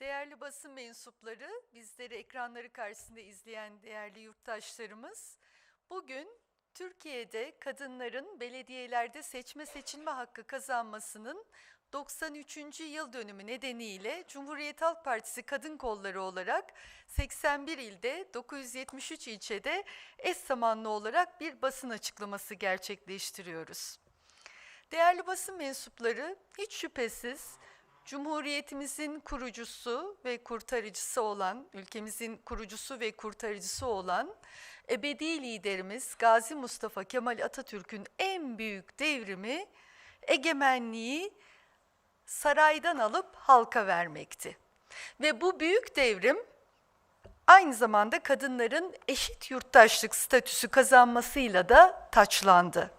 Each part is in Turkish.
Değerli basın mensupları, bizleri ekranları karşısında izleyen değerli yurttaşlarımız, bugün Türkiye'de kadınların belediyelerde seçme seçilme hakkı kazanmasının 93. yıl dönümü nedeniyle Cumhuriyet Halk Partisi Kadın Kolları olarak 81 ilde 973 ilçede eş zamanlı olarak bir basın açıklaması gerçekleştiriyoruz. Değerli basın mensupları hiç şüphesiz Cumhuriyetimizin kurucusu ve kurtarıcısı olan, ülkemizin kurucusu ve kurtarıcısı olan ebedi liderimiz Gazi Mustafa Kemal Atatürk'ün en büyük devrimi egemenliği saraydan alıp halka vermekti. Ve bu büyük devrim aynı zamanda kadınların eşit yurttaşlık statüsü kazanmasıyla da taçlandı.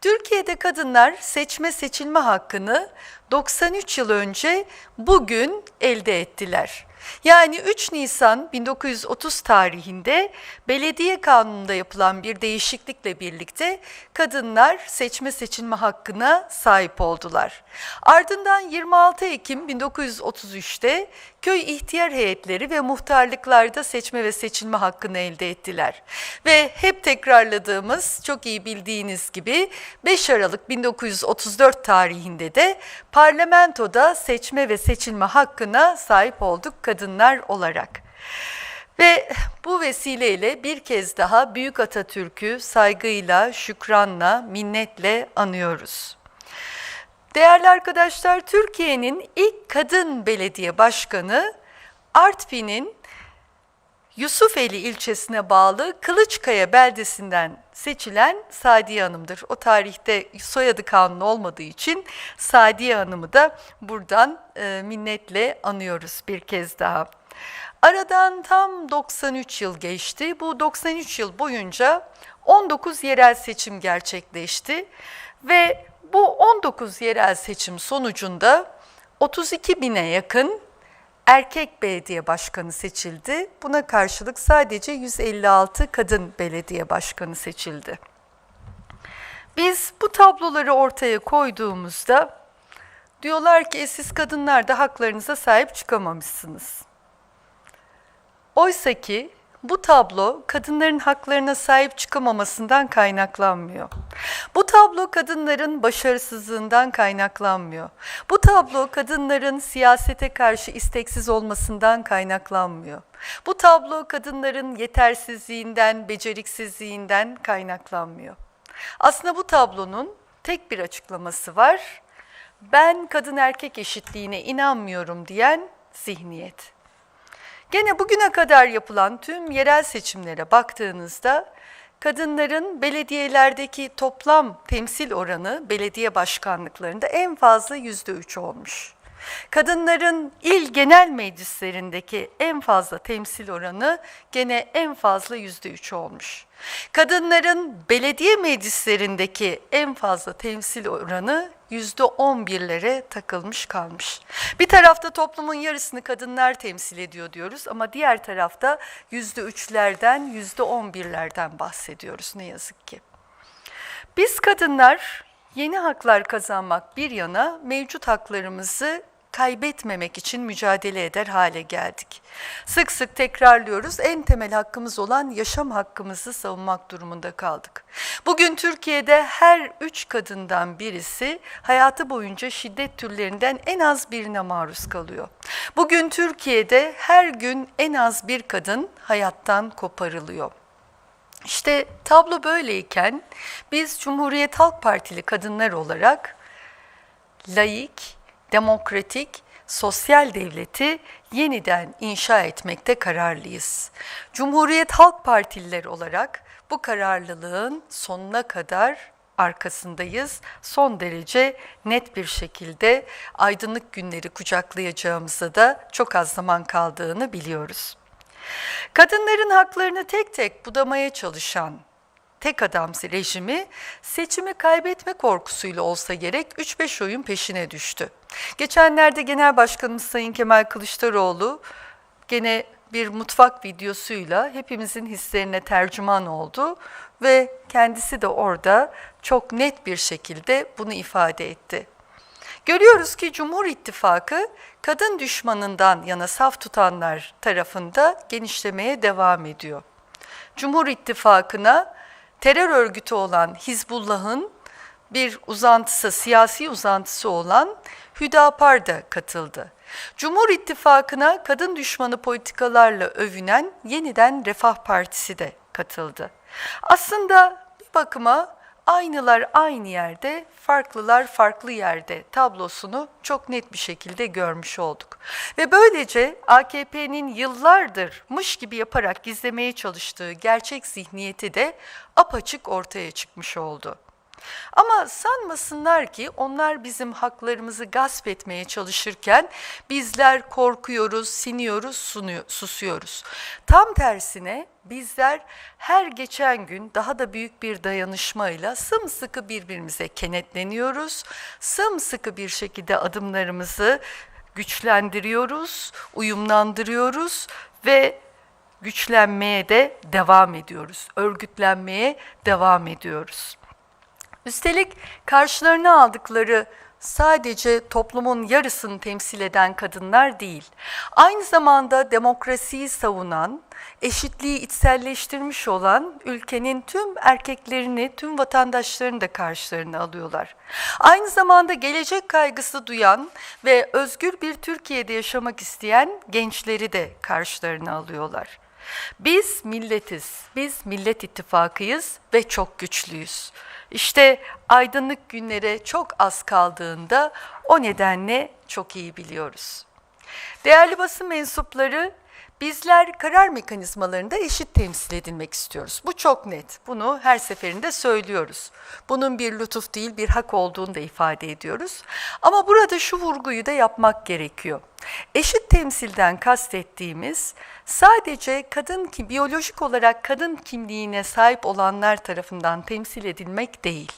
Türkiye'de kadınlar seçme seçilme hakkını 93 yıl önce bugün elde ettiler. Yani 3 Nisan 1930 tarihinde belediye kanununda yapılan bir değişiklikle birlikte kadınlar seçme seçilme hakkına sahip oldular. Ardından 26 Ekim 1933'te köy ihtiyar heyetleri ve muhtarlıklarda seçme ve seçilme hakkını elde ettiler. Ve hep tekrarladığımız, çok iyi bildiğiniz gibi 5 Aralık 1934 tarihinde de parlamentoda seçme ve seçilme hakkına sahip olduk kadınlar olarak. Ve bu vesileyle bir kez daha Büyük Atatürk'ü saygıyla, şükranla, minnetle anıyoruz. Değerli arkadaşlar, Türkiye'nin ilk kadın belediye başkanı Artvin'in Yusufeli ilçesine bağlı Kılıçkaya beldesinden seçilen Sadiye Hanım'dır. O tarihte soyadı kanunu olmadığı için Sadiye Hanım'ı da buradan e, minnetle anıyoruz bir kez daha. Aradan tam 93 yıl geçti. Bu 93 yıl boyunca 19 yerel seçim gerçekleşti ve bu 19 yerel seçim sonucunda 32 bine yakın erkek belediye başkanı seçildi. Buna karşılık sadece 156 kadın belediye başkanı seçildi. Biz bu tabloları ortaya koyduğumuzda diyorlar ki e, siz kadınlar da haklarınıza sahip çıkamamışsınız. Oysa ki bu tablo kadınların haklarına sahip çıkamamasından kaynaklanmıyor. Bu tablo kadınların başarısızlığından kaynaklanmıyor. Bu tablo kadınların siyasete karşı isteksiz olmasından kaynaklanmıyor. Bu tablo kadınların yetersizliğinden, beceriksizliğinden kaynaklanmıyor. Aslında bu tablonun tek bir açıklaması var. Ben kadın erkek eşitliğine inanmıyorum diyen zihniyet. Gene bugüne kadar yapılan tüm yerel seçimlere baktığınızda kadınların belediyelerdeki toplam temsil oranı belediye başkanlıklarında en fazla yüzde üç olmuş. Kadınların il genel meclislerindeki en fazla temsil oranı gene en fazla yüzde üç olmuş. Kadınların belediye meclislerindeki en fazla temsil oranı yüzde on birlere takılmış kalmış. Bir tarafta toplumun yarısını kadınlar temsil ediyor diyoruz ama diğer tarafta yüzde üçlerden, yüzde on birlerden bahsediyoruz ne yazık ki. Biz kadınlar yeni haklar kazanmak bir yana mevcut haklarımızı kaybetmemek için mücadele eder hale geldik. Sık sık tekrarlıyoruz. En temel hakkımız olan yaşam hakkımızı savunmak durumunda kaldık. Bugün Türkiye'de her üç kadından birisi hayatı boyunca şiddet türlerinden en az birine maruz kalıyor. Bugün Türkiye'de her gün en az bir kadın hayattan koparılıyor. İşte tablo böyleyken biz Cumhuriyet Halk Partili kadınlar olarak laik, demokratik, sosyal devleti yeniden inşa etmekte kararlıyız. Cumhuriyet Halk Partililer olarak bu kararlılığın sonuna kadar arkasındayız. Son derece net bir şekilde aydınlık günleri kucaklayacağımıza da çok az zaman kaldığını biliyoruz. Kadınların haklarını tek tek budamaya çalışan tek adam rejimi seçimi kaybetme korkusuyla olsa gerek 3-5 oyun peşine düştü. Geçenlerde Genel Başkanımız Sayın Kemal Kılıçdaroğlu gene bir mutfak videosuyla hepimizin hislerine tercüman oldu ve kendisi de orada çok net bir şekilde bunu ifade etti. Görüyoruz ki Cumhur İttifakı kadın düşmanından yana saf tutanlar tarafında genişlemeye devam ediyor. Cumhur İttifakı'na terör örgütü olan Hizbullah'ın bir uzantısı, siyasi uzantısı olan Hüdapar da katıldı. Cumhur İttifakı'na kadın düşmanı politikalarla övünen yeniden Refah Partisi de katıldı. Aslında bir bakıma aynılar aynı yerde, farklılar farklı yerde tablosunu çok net bir şekilde görmüş olduk. Ve böylece AKP'nin yıllardır mış gibi yaparak gizlemeye çalıştığı gerçek zihniyeti de apaçık ortaya çıkmış oldu. Ama sanmasınlar ki onlar bizim haklarımızı gasp etmeye çalışırken bizler korkuyoruz, siniyoruz, sunuyor, susuyoruz. Tam tersine bizler her geçen gün daha da büyük bir dayanışmayla sımsıkı birbirimize kenetleniyoruz. Sımsıkı bir şekilde adımlarımızı güçlendiriyoruz, uyumlandırıyoruz ve güçlenmeye de devam ediyoruz. Örgütlenmeye devam ediyoruz. Üstelik karşılarına aldıkları sadece toplumun yarısını temsil eden kadınlar değil. Aynı zamanda demokrasiyi savunan, eşitliği içselleştirmiş olan ülkenin tüm erkeklerini, tüm vatandaşlarını da karşılarına alıyorlar. Aynı zamanda gelecek kaygısı duyan ve özgür bir Türkiye'de yaşamak isteyen gençleri de karşılarına alıyorlar. Biz milletiz, biz millet ittifakıyız ve çok güçlüyüz. İşte aydınlık günlere çok az kaldığında o nedenle çok iyi biliyoruz. Değerli basın mensupları, bizler karar mekanizmalarında eşit temsil edilmek istiyoruz. Bu çok net. Bunu her seferinde söylüyoruz. Bunun bir lütuf değil, bir hak olduğunu da ifade ediyoruz. Ama burada şu vurguyu da yapmak gerekiyor. Eşit temsilden kastettiğimiz sadece kadın biyolojik olarak kadın kimliğine sahip olanlar tarafından temsil edilmek değil.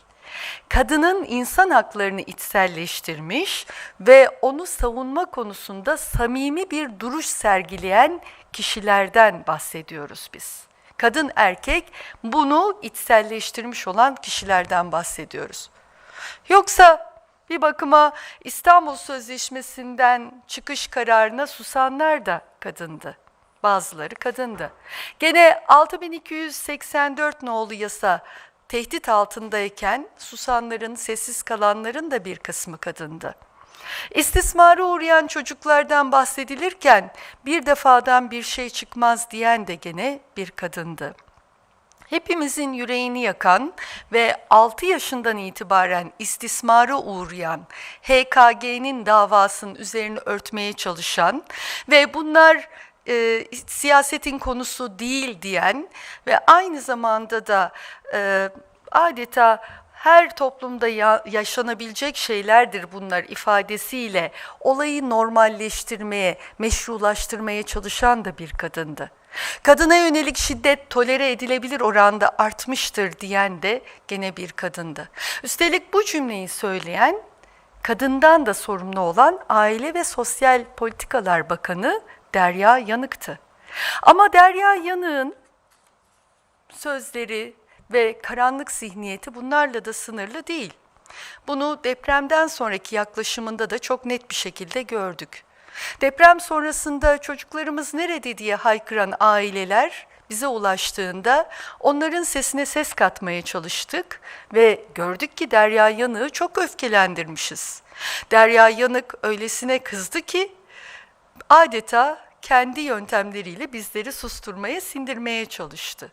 Kadının insan haklarını içselleştirmiş ve onu savunma konusunda samimi bir duruş sergileyen kişilerden bahsediyoruz biz. Kadın erkek bunu içselleştirmiş olan kişilerden bahsediyoruz. Yoksa bir bakıma İstanbul Sözleşmesi'nden çıkış kararına susanlar da kadındı. Bazıları kadındı. Gene 6284 nolu yasa tehdit altındayken susanların, sessiz kalanların da bir kısmı kadındı. İstismara uğrayan çocuklardan bahsedilirken bir defadan bir şey çıkmaz diyen de gene bir kadındı hepimizin yüreğini yakan ve 6 yaşından itibaren istismara uğrayan HKG'nin davasının üzerine örtmeye çalışan ve bunlar e, siyasetin konusu değil diyen ve aynı zamanda da e, adeta her toplumda ya, yaşanabilecek şeylerdir bunlar ifadesiyle olayı normalleştirmeye, meşrulaştırmaya çalışan da bir kadındı. Kadına yönelik şiddet tolere edilebilir oranda artmıştır diyen de gene bir kadındı. Üstelik bu cümleyi söyleyen kadından da sorumlu olan Aile ve Sosyal Politikalar Bakanı Derya Yanık'tı. Ama Derya Yanık'ın sözleri ve karanlık zihniyeti bunlarla da sınırlı değil. Bunu depremden sonraki yaklaşımında da çok net bir şekilde gördük. Deprem sonrasında çocuklarımız nerede diye haykıran aileler bize ulaştığında onların sesine ses katmaya çalıştık ve gördük ki Derya Yanık'ı çok öfkelendirmişiz. Derya Yanık öylesine kızdı ki adeta kendi yöntemleriyle bizleri susturmaya, sindirmeye çalıştı.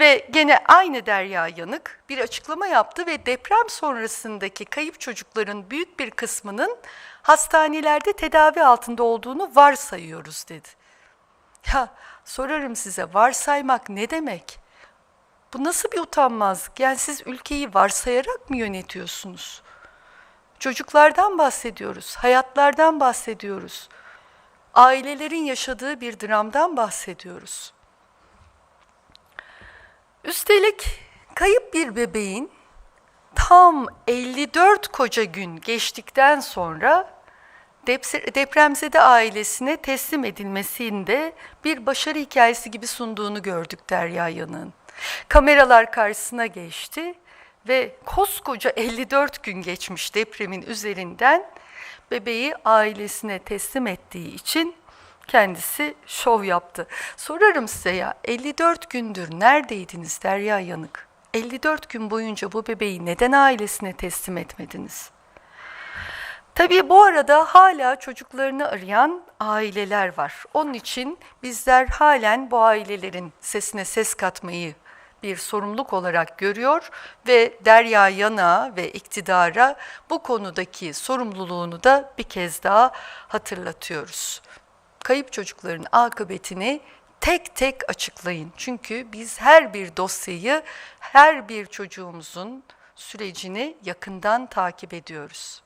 Ve gene aynı Derya Yanık bir açıklama yaptı ve deprem sonrasındaki kayıp çocukların büyük bir kısmının hastanelerde tedavi altında olduğunu varsayıyoruz dedi. Ya sorarım size varsaymak ne demek? Bu nasıl bir utanmazlık? Yani siz ülkeyi varsayarak mı yönetiyorsunuz? Çocuklardan bahsediyoruz, hayatlardan bahsediyoruz. Ailelerin yaşadığı bir dramdan bahsediyoruz. Üstelik kayıp bir bebeğin tam 54 koca gün geçtikten sonra depremzede ailesine teslim edilmesinde bir başarı hikayesi gibi sunduğunu gördük Derya Yanık'ın. Kameralar karşısına geçti ve koskoca 54 gün geçmiş depremin üzerinden bebeği ailesine teslim ettiği için kendisi şov yaptı. Sorarım size ya 54 gündür neredeydiniz Derya Yanık? 54 gün boyunca bu bebeği neden ailesine teslim etmediniz? Tabii bu arada hala çocuklarını arayan aileler var. Onun için bizler halen bu ailelerin sesine ses katmayı bir sorumluluk olarak görüyor ve Derya Yana ve iktidara bu konudaki sorumluluğunu da bir kez daha hatırlatıyoruz. Kayıp çocukların akıbetini tek tek açıklayın. Çünkü biz her bir dosyayı, her bir çocuğumuzun sürecini yakından takip ediyoruz.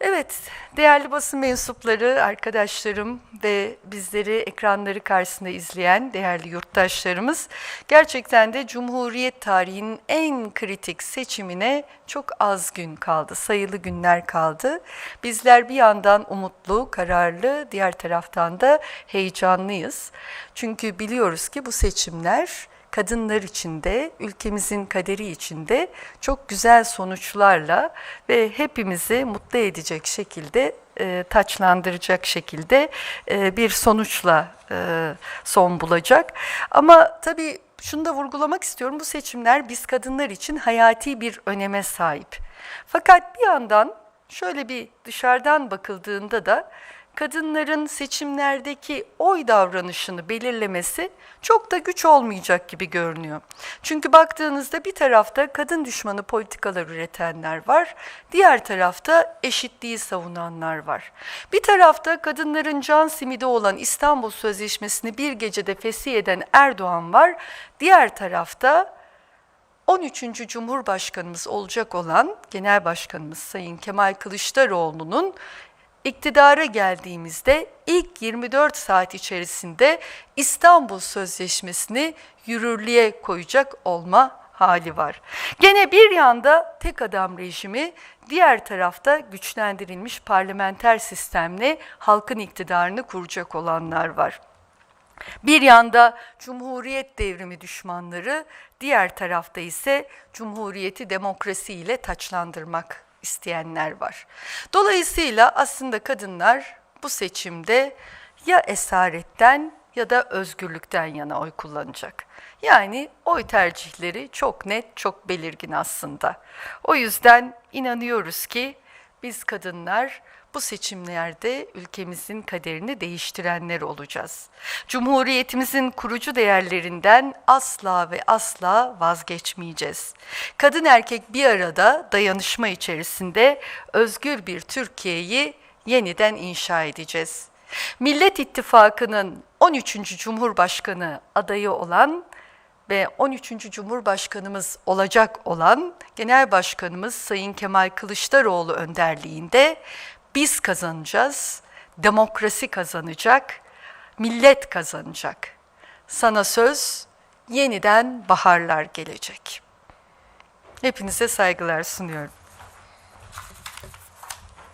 Evet, değerli basın mensupları, arkadaşlarım ve bizleri ekranları karşısında izleyen değerli yurttaşlarımız, gerçekten de Cumhuriyet tarihinin en kritik seçimine çok az gün kaldı, sayılı günler kaldı. Bizler bir yandan umutlu, kararlı, diğer taraftan da heyecanlıyız. Çünkü biliyoruz ki bu seçimler kadınlar için de ülkemizin kaderi için de çok güzel sonuçlarla ve hepimizi mutlu edecek şekilde e, taçlandıracak şekilde e, bir sonuçla e, son bulacak. Ama tabii şunu da vurgulamak istiyorum bu seçimler biz kadınlar için hayati bir öneme sahip. Fakat bir yandan şöyle bir dışarıdan bakıldığında da kadınların seçimlerdeki oy davranışını belirlemesi çok da güç olmayacak gibi görünüyor. Çünkü baktığınızda bir tarafta kadın düşmanı politikalar üretenler var, diğer tarafta eşitliği savunanlar var. Bir tarafta kadınların can simidi olan İstanbul Sözleşmesi'ni bir gecede fesih eden Erdoğan var, diğer tarafta 13. Cumhurbaşkanımız olacak olan Genel Başkanımız Sayın Kemal Kılıçdaroğlu'nun iktidara geldiğimizde ilk 24 saat içerisinde İstanbul Sözleşmesi'ni yürürlüğe koyacak olma hali var. Gene bir yanda tek adam rejimi, diğer tarafta güçlendirilmiş parlamenter sistemle halkın iktidarını kuracak olanlar var. Bir yanda Cumhuriyet devrimi düşmanları, diğer tarafta ise Cumhuriyeti demokrasi ile taçlandırmak isteyenler var. Dolayısıyla aslında kadınlar bu seçimde ya esaretten ya da özgürlükten yana oy kullanacak. Yani oy tercihleri çok net, çok belirgin aslında. O yüzden inanıyoruz ki biz kadınlar bu seçimlerde ülkemizin kaderini değiştirenler olacağız. Cumhuriyetimizin kurucu değerlerinden asla ve asla vazgeçmeyeceğiz. Kadın erkek bir arada dayanışma içerisinde özgür bir Türkiye'yi yeniden inşa edeceğiz. Millet İttifakı'nın 13. Cumhurbaşkanı adayı olan ve 13. Cumhurbaşkanımız olacak olan Genel Başkanımız Sayın Kemal Kılıçdaroğlu önderliğinde biz kazanacağız, demokrasi kazanacak, millet kazanacak. Sana söz yeniden baharlar gelecek. Hepinize saygılar sunuyorum.